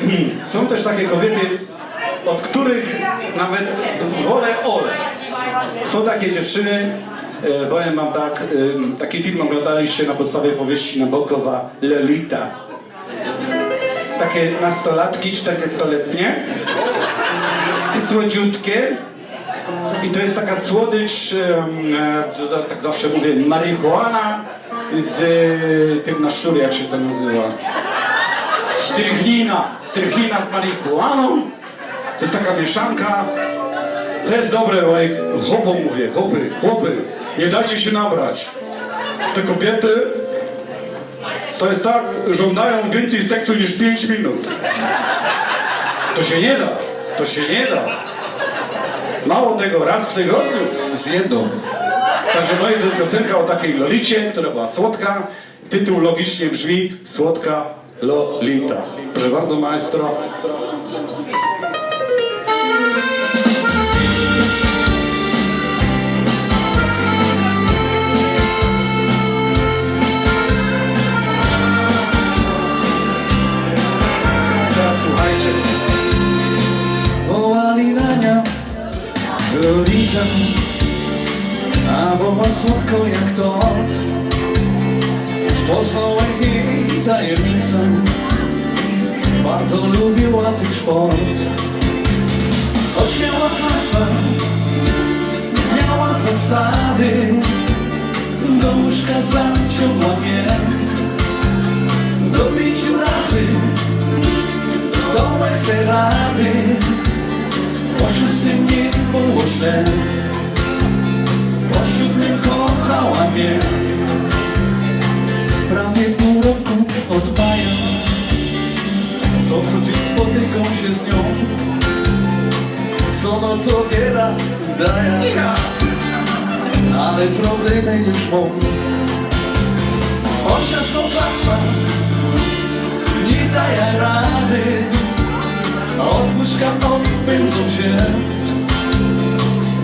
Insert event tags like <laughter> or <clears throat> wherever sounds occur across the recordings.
<clears throat> są też takie kobiety, od których nawet wolę ole. Są takie dziewczyny, e, powiem wam tak, taki film oglądaliście na podstawie powieści Nabokowa Lolita. Takie nastolatki, 40-letnie, takie słodziutkie, i to jest taka słodycz, e, tak zawsze mówię, marihuana z e, tym na jak się to nazywa. Strychnina, strychnina z marihuaną. To jest taka mieszanka. To jest dobre, bo jak chłopom mówię, chłopy, chłopy, nie dajcie się nabrać. Te kobiety to jest tak, żądają więcej seksu niż 5 minut. To się nie da, to się nie da. Mało tego, raz w tygodniu. Z jedną. Także no jest piosenka o takiej Lolicie, która była słodka. Tytuł logicznie brzmi Słodka Lolita. Proszę bardzo, maestro. Lolita A była słodko jak tort Poznałem jej tajemnicę. Bardzo lubiła tych sport Choć miała Miała zasady. Do łóżka zaciągła mnie. Do pięciu razy Dałeś se rady Po szóstym nie było źle. Po siódmym kochała mnie Co wrócić spotykam się z nią. Co noc obiera daje Ale problemy już mam. Chociaż to klasa nie daje rady. Od łóżka odpędzą się.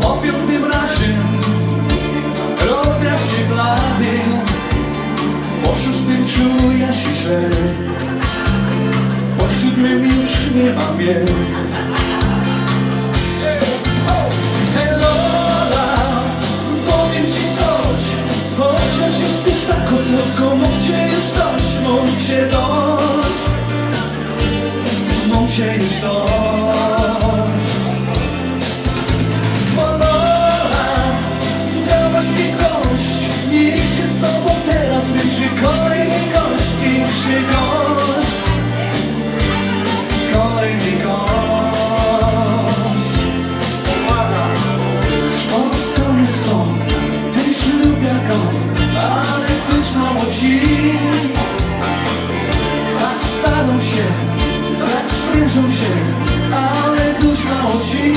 Po piątym razie Robię się blady. Po szóstym czuję się źle Siódmym już nie mam je staną się, ale też mało ci.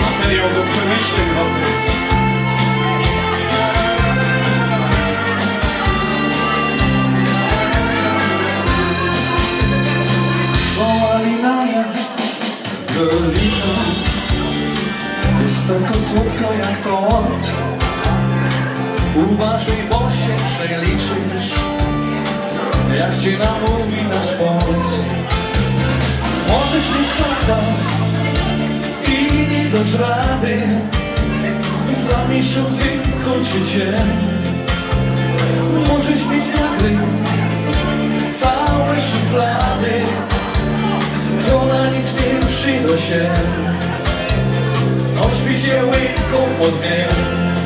Materiał do przemyśleń wodnych. Wołali Lolita, jest taka słodka jak tort. Uważaj, bo się przeliczysz, jak cię namówi na sport. Możesz mieć klasę i nie dasz rady, za miesiąc wykończy cię. Możesz mieć nagry, całe szuflady, to na nic nie przyda się, choćby się łyką. Ej,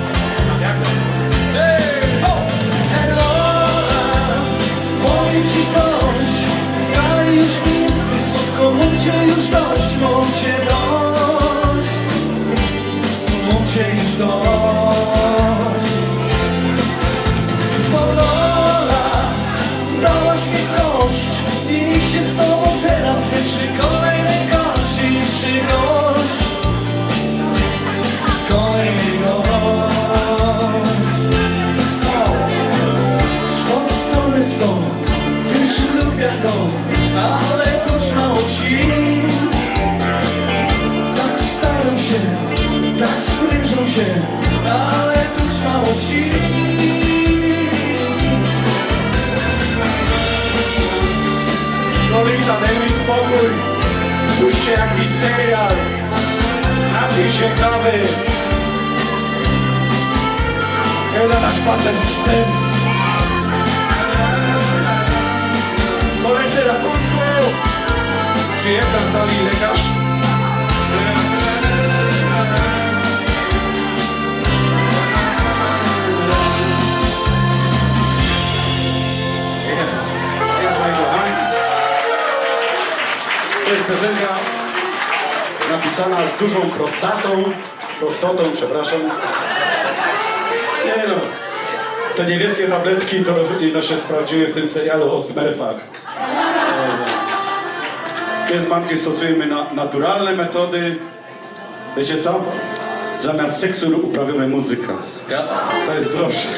Kobieca, daj mi spokój. Puść się jakiś serial Napij się kawy Kiedy nasz patent z tym Powiedzcie ratunku. Przyjeżdża w sali lekarz. Piosenka napisana z dużą prostatą, prostotą, przepraszam. Nie no, te niebieskie tabletki to ile się sprawdziły w tym serialu o smurfach. My z matki stosujemy na, naturalne metody. Wiecie co? Zamiast seksu uprawiamy muzykę. To jest zdrowsze.